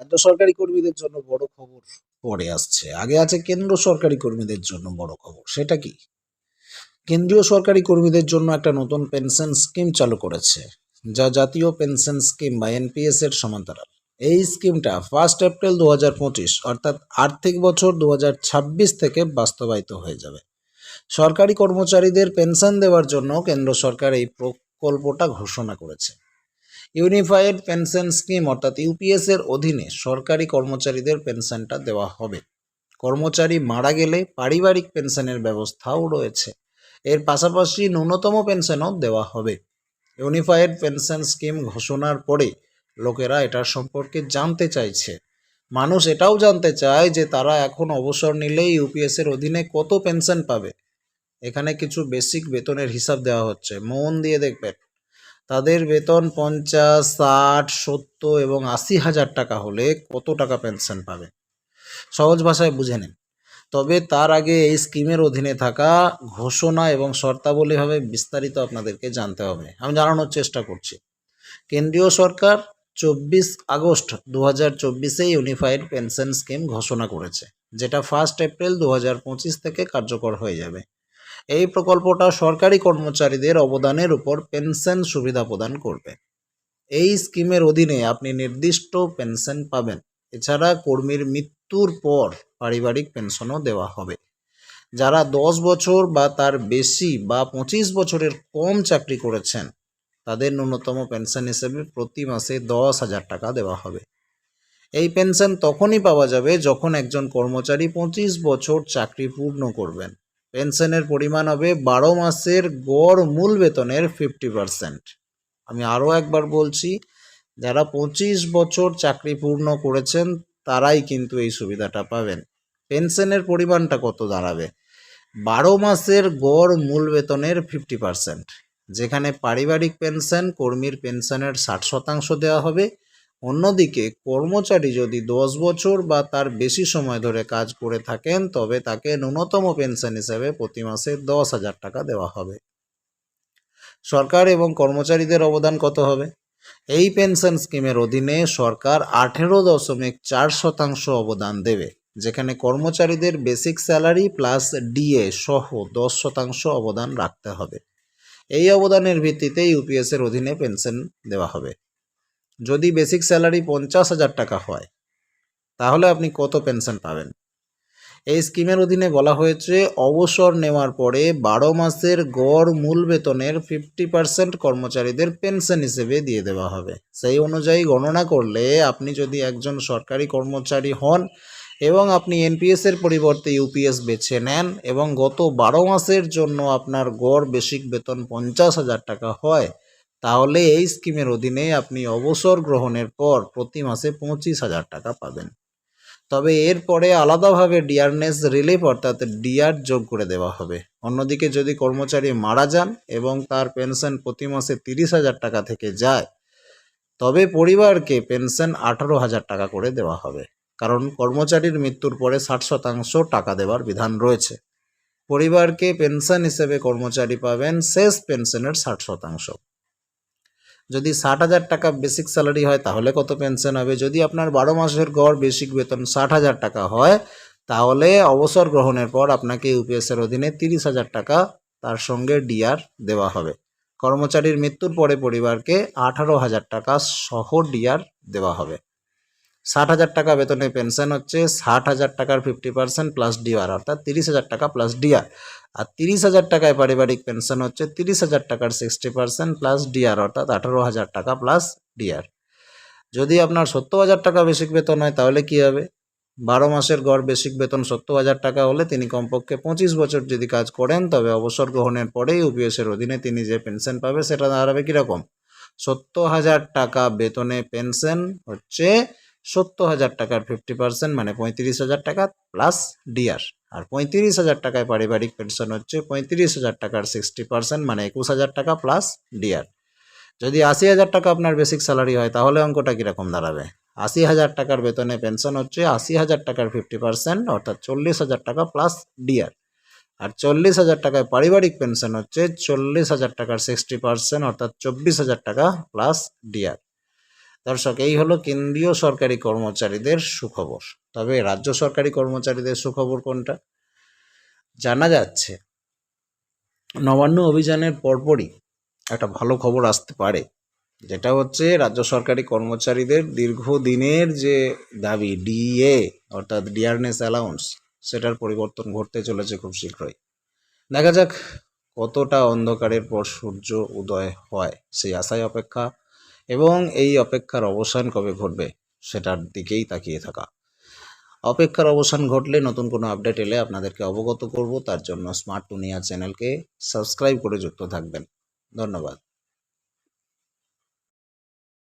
রাজ্য সরকারি কর্মীদের জন্য বড় খবর পরে আসছে। আগে আছে কেন্দ্র সরকারি কর্মীদের জন্য বড় খবর, সেটা কি? কেন্দ্রীয় সরকারি কর্মীদের জন্য একটা নতুন পেনশন স্কিম চালু করেছে, যা জাতীয় পেনশন স্কিম বা এনপিএস এর সমান্তরাল। এই স্কিমটা ফার্স্ট এপ্রিল দু হাজার পঁচিশ, অর্থাৎ আর্থিক বছর দু হাজার ছাব্বিশ থেকে বাস্তবায়িত হয়ে যাবে। সরকারি কর্মচারীদের পেনশন দেওয়ার জন্য কেন্দ্র সরকার এই প্রকল্পটা ঘোষণা করেছে। ইউনিফাইড পেনশন স্কিম, অর্থাৎ ইউপিএস এর অধীনে সরকারি কর্মচারীদের পেনশনটা দেওয়া হবে। কর্মচারী মারা গেলে পারিবারিক পেনশনের ব্যবস্থাও রয়েছে। এর পাশাপাশি ন্যূনতম পেনশনও দেওয়া হবে। ইউনিফাইড পেনশন স্কিম ঘোষণার পরে লোকেরা এটার সম্পর্কে জানতে চাইছে। মানুষ এটাও জানতে চায় যে তারা এখন অবসর নিলে ইউপিএস এর অধীনে কত পেনশন পাবে। এখানে কিছু বেসিক বেতনের হিসাব দেওয়া হচ্ছে। মন দিয়ে দেখবেন। তাদের বেতন পঞ্চাশ, ষাট, সত্তর এবং আশি হাজার টাকা হলে কত টাকা পেনশন পাবে? সহজ ভাষায় বুঝে নিন। তবে তার আগে এই স্কিমের অধীনে থাকা ঘোষণা এবং শর্তাবলীভাবে বিস্তারিত আপনাদেরকে জানতে হবে। আমি জানানোর চেষ্টা করছি। কেন্দ্রীয় সরকার চব্বিশ আগস্ট দু হাজার চব্বিশে ইউনিফাইড পেনশন স্কিম ঘোষণা করেছে, যেটা ফার্স্ট এপ্রিল দু হাজার পঁচিশ থেকে কার্যকর হয়ে যাবে। এই প্রকল্পটা সরকারি কর্মচারীদের অবদানের উপর পেনশন সুবিধা প্রদান করবে। এই স্কিমের অধীনে আপনি নির্দিষ্ট পেনশন পাবেন। এছাড়া কর্মীর মৃত্যুর পর পারিবারিক পেনশনও দেওয়া হবে। যারা দশ বছর বা তার বেশি বা পঁচিশ বছরের কম চাকরি করেছেন, তাদের ন্যূনতম পেনশন হিসেবে প্রতি মাসে দশ হাজার টাকা দেওয়া হবে। এই পেনশন তখনই পাওয়া যাবে যখন একজন কর্মচারী পঁচিশ বছর চাকরি পূর্ণ করবেন। পেনশনের পরিমাণ হবে বারো মাসের গড় মূল বেতনের ফিফটি পারসেন্ট আমি আরও একবার বলছি, যারা পঁচিশ বছর চাকরি পূর্ণ করেছেন, তারাই কিন্তু এই সুবিধাটা পাবেন। পেনশনের পরিমাণটা কত দাঁড়াবে? বারো মাসের গড় মূল বেতনের ফিফটি পারসেন্ট যেখানে পারিবারিক পেনশন, কর্মীর পেনশনের ষাট শতাংশ দেওয়া হবে অন্যদিকে, কর্মচারী যদি দশ বছর বা তার বেশি সময় ধরে কাজ করে থাকেন, তবে তাকে ন্যূনতম পেনশন হিসেবে প্রতি মাসে দশ হাজার টাকা দেওয়া হবে। সরকার এবং কর্মচারীদের অবদান কত হবে? এই পেনশন স্কিমের অধীনে সরকার আঠেরো দশমিক চার শতাংশ অবদান দেবে, যেখানে কর্মচারীদের বেসিক স্যালারি প্লাস ডিএ সহ দশ শতাংশ অবদান রাখতে হবে। এই অবদানের ভিত্তিতে ইউপিএসের অধীনে পেনশন দেওয়া হবে। যদি বেসিক স্যালারি পঞ্চাশ হাজার টাকা হয়, তাহলে আপনি কত পেনশন পাবেন? এই স্কিমের অধীনে বলা হয়েছে, অবসর নেওয়ার পরে বারো মাসের গড় মূল বেতনের ফিফটি পার্সেন্ট কর্মচারীদের পেনশন হিসেবে দিয়ে দেওয়া হবে। সেই অনুযায়ী গণনা করলে আপনি যদি একজন সরকারি কর্মচারী হন এবং আপনি এনপিএসের পরিবর্তে ইউপিএস বেছে নেন এবং গত বারো মাসের জন্য আপনার গড় বেসিক বেতন পঞ্চাশ হাজার টাকা হয় তাহলে এই স্কিমের অধীনে আপনি অবসর গ্রহণের পর প্রতি মাসে পঁচিশ হাজার টাকা পাবেন। তবে এরপরে আলাদাভাবে ডিয়ারনেস রিলিফ অর্থাৎ ডিআর যোগ করে দেওয়া হবে। অন্যদিকে যদি কর্মচারী মারা যান এবং তার পেনশন প্রতি মাসে তিরিশ হাজার টাকা থেকে যায়, তবে পরিবারকে পেনশন আঠারো হাজার টাকা করে দেওয়া হবে। কারণ কর্মচারীর মৃত্যুর পরে ষাট শতাংশ টাকা দেওয়ার বিধান রয়েছে। পরিবারকে পেনশন হিসেবে কর্মচারী পাবেন শেষ পেনশনের ষাট শতাংশ। যদি ষাট হাজার টাকা বেসিক স্যালারি হয়, তাহলে কত পেনশন হবে? যদি আপনার বারো মাসের গড় বেসিক বেতন ষাট হাজার টাকা হয়, তাহলে অবসর গ্রহণের পর আপনাকে ইউপিএসের অধীনে তিরিশ হাজার টাকা তার সঙ্গে ডিআর দেওয়া হবে। কর্মচারীর মৃত্যুর পরে পরিবারকে আঠারো হাজার টাকা সহ ডিআর দেওয়া হবে। ষাট হাজার টাকা বেতনে পেনশন হচ্ছে, ষাট হাজার টাকার ফিফটি পার্সেন্ট প্লাস ডিআর অর্থাৎ তিরিশ হাজার টাকা প্লাস ডিআর আর তিরিশ হাজার টাকায় পারিবারিক পেনশন হচ্ছে, তিরিশ হাজার টাকার সিক্সটি পার্সেন্ট প্লাস ডিআর অর্থাৎ আঠারো হাজার টাকা প্লাস ডিআর যদি আপনার সত্তর হাজার টাকা বেসিক বেতন হয়, তাহলে কি হবে? বারো মাসের গড় বেসিক বেতন সত্তর হাজার টাকা হলে তিনি কমপক্ষে পঁচিশ বছর যদি কাজ করেন, তবে অবসর গ্রহণের পরে ইউপিএস এর অধীনে তিনি যে পেনশন পাবে, সেটা দাঁড়াবে কীরকম? সত্তর হাজার টাকা বেতনে পেনশন হচ্ছে সত্তর হাজার টাকার ফিফটি পার্সেন্ট মানে পঁয়ত্রিশ হাজার টাকা প্লাস ডিআর আর পঁয়ত্রিশ হাজার টাকায় পারিবারিক পেনশন হচ্ছে পঁয়ত্রিশ হাজার টাকার সিক্সটি পার্সেন্ট মানে একুশ হাজার টাকা প্লাস ডিআর যদি আশি হাজার টাকা আপনার বেসিক স্যালারি হয়, তাহলে অঙ্কটা কীরকম দাঁড়াবে? আশি হাজার টাকার বেতনে পেনশন হচ্ছে আশি হাজার টাকার ফিফটি পার্সেন্ট অর্থাৎ চল্লিশ হাজার টাকা প্লাস ডিআর আর চল্লিশ হাজার টাকায় পারিবারিক পেনশন হচ্ছে চল্লিশ হাজার টাকার সিক্সটি পার্সেন্ট অর্থাৎ চব্বিশ হাজার টাকা প্লাস ডিআর দর্শক, এই হলো কেন্দ্রীয় সরকারি কর্মচারীদের সুখবর। তবে রাজ্য সরকারি কর্মচারীদের সুখবর কোনটা? জানা যাচ্ছে, নবান্ন অভিযানের পরপরই একটা ভালো খবর আসতে পারে, যেটা হচ্ছে রাজ্য সরকারি কর্মচারীদের দীর্ঘদিনের যে দাবি ডিএ অর্থাৎ ডিয়ারনেস অ্যালাউন্স, সেটার পরিবর্তন ঘটতে চলেছে খুব শীঘ্রই। দেখা যাক কতটা অন্ধকারের পর সূর্য উদয় হয়, সেই আশায় অপেক্ষা এবং এই অপেক্ষার অবসান কবে ঘটবে সেটার দিকেই তাকিয়ে থাকা। অপেক্ষার অবসান ঘটলে নতুন কোনো আপডেট এলে আপনাদেরকে অবগত করব। তার জন্য স্মার্ট টুনিয়া চ্যানেলকে সাবস্ক্রাইব করে যুক্ত থাকবেন। ধন্যবাদ।